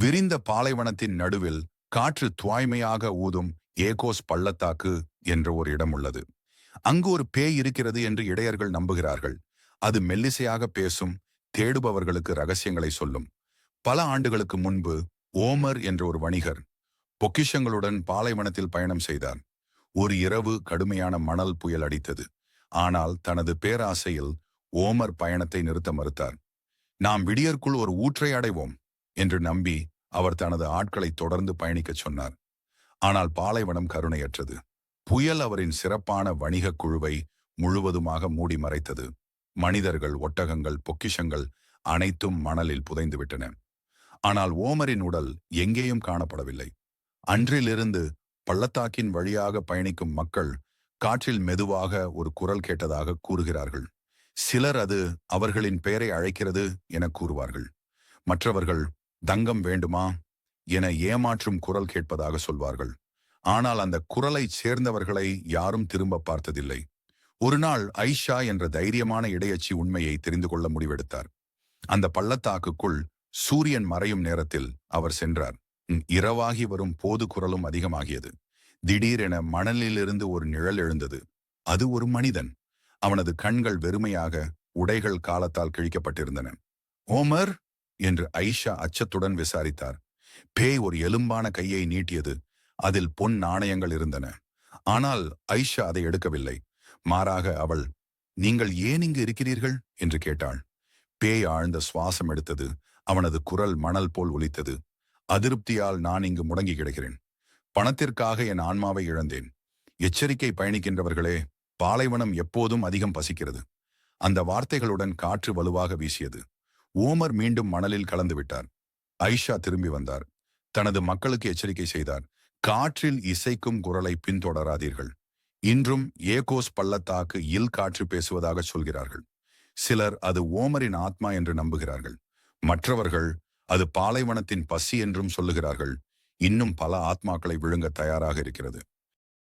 விரிந்த பாலைவனத்தின் நடுவில் காற்று துவாய்மையாக ஊதும் ஏகோஸ் பள்ளத்தாக்கு என்ற ஒரு இடம் உள்ளது. அங்கு ஒரு பேய் இருக்கிறது என்று இடையர்கள் நம்புகிறார்கள். அது மெல்லிசையாக பேசும் தேடுபவர்களுக்கு ரகசியங்களை சொல்லும். பல ஆண்டுகளுக்கு முன்பு ஓமர் என்ற ஒரு வணிகர் பொக்கிஷங்களுடன் பாலைவனத்தில் பயணம் செய்தார். ஒரு இரவு கடுமையான மணல் புயல் அடித்தது. ஆனால் தனது பேராசையில் ஓமர் பயணத்தை நிறுத்த மறுத்தார். நாம் விடியற்குள் ஒரு ஊற்றை அடைவோம் என்று நம்பி அவர் தனது ஆட்களை தொடர்ந்து பயணிக்கச் சொன்னார். ஆனால் பாலைவனம் கருணையற்றது. புயல் அவரின் சிறப்பான வணிகக் குழுவை முழுவதுமாக மூடி மறைத்தது. மனிதர்கள் ஒட்டகங்கள் பொக்கிஷங்கள் அனைத்தும் மணலில் புதைந்துவிட்டன. ஆனால் ஓமரின் உடல் எங்கேயும் காணப்படவில்லை. அன்றிலிருந்து பள்ளத்தாக்கின் வழியாக பயணிக்கும் மக்கள் காற்றில் மெதுவாக ஒரு குரல் கேட்டதாக கூறுகிறார்கள். சிலர் அது அவர்களின் பெயரை அழைக்கிறது என கூறுவார்கள். மற்றவர்கள் தங்கம் வேண்டுமா? என ஏமாற்றும் குரல் கேட்பதாக சொல்வார்கள். ஆனால் அந்த குரலை சேர்ந்தவர்களை யாரும் திரும்ப பார்த்ததில்லை. ஒரு நாள் ஐஷா என்ற தைரியமான இடையச்சி உண்மையை தெரிந்து கொள்ள முடிவெடுத்தார். அந்த பள்ளத்தாக்குக்குள் சூரியன் மறையும் நேரத்தில் அவர் சென்றார். இரவாகி வரும் போது குரலும் அதிகமாகியது. திடீரென மணலிலிருந்து ஒரு நிழல் எழுந்தது. அது ஒரு மனிதன். அவனது கண்கள் வெறுமையாக உடைகள் காலத்தால் கிழிக்கப்பட்டிருந்தன. ஓமர்! என்று ஐஷா அச்சத்துடன் விசாரித்தார். பேய் ஒரு எலும்பான கையை நீட்டியது. அதில் பொன் நாணயங்கள் இருந்தன. ஆனால் ஐஷா அதை எடுக்கவில்லை. மாறாக அவள் நீங்கள் ஏன் இங்கு இருக்கிறீர்கள்? என்று கேட்டாள். பேய் ஆழ்ந்த சுவாசம் எடுத்தது. அவனது குரல் மணல் போல் ஒலித்தது. அதிருப்தியால் நான் இங்கு முடங்கி கிடக்கிறேன். பணத்திற்காக என் ஆன்மாவை இழந்தேன். எச்சரிக்கை பயணிக்கின்றவர்களே பாலைவனம் எப்போதும் அதிகம் பசிக்கிறது. அந்த வார்த்தைகளுடன் காற்று வலுவாக வீசியது. ஓமர் மீண்டும் மணலில் கலந்து விட்டார் ஐஷா திரும்பி வந்தார். தனது மக்களுக்கு எச்சரிக்கை செய்தார். காற்றில் இசைக்கும் குரலை பின்தொடராதீர்கள். இன்றும் ஏகோஸ் பள்ளத்தாக்கு இல் காற்று பேசுவதாக சொல்கிறார்கள். சிலர் அது ஓமரின் ஆத்மா என்று நம்புகிறார்கள். மற்றவர்கள் அது பாலைவனத்தின் பசி என்றும் சொல்லுகிறார்கள். இன்னும் பல ஆத்மாக்களை விழுங்க தயாராக இருக்கிறது.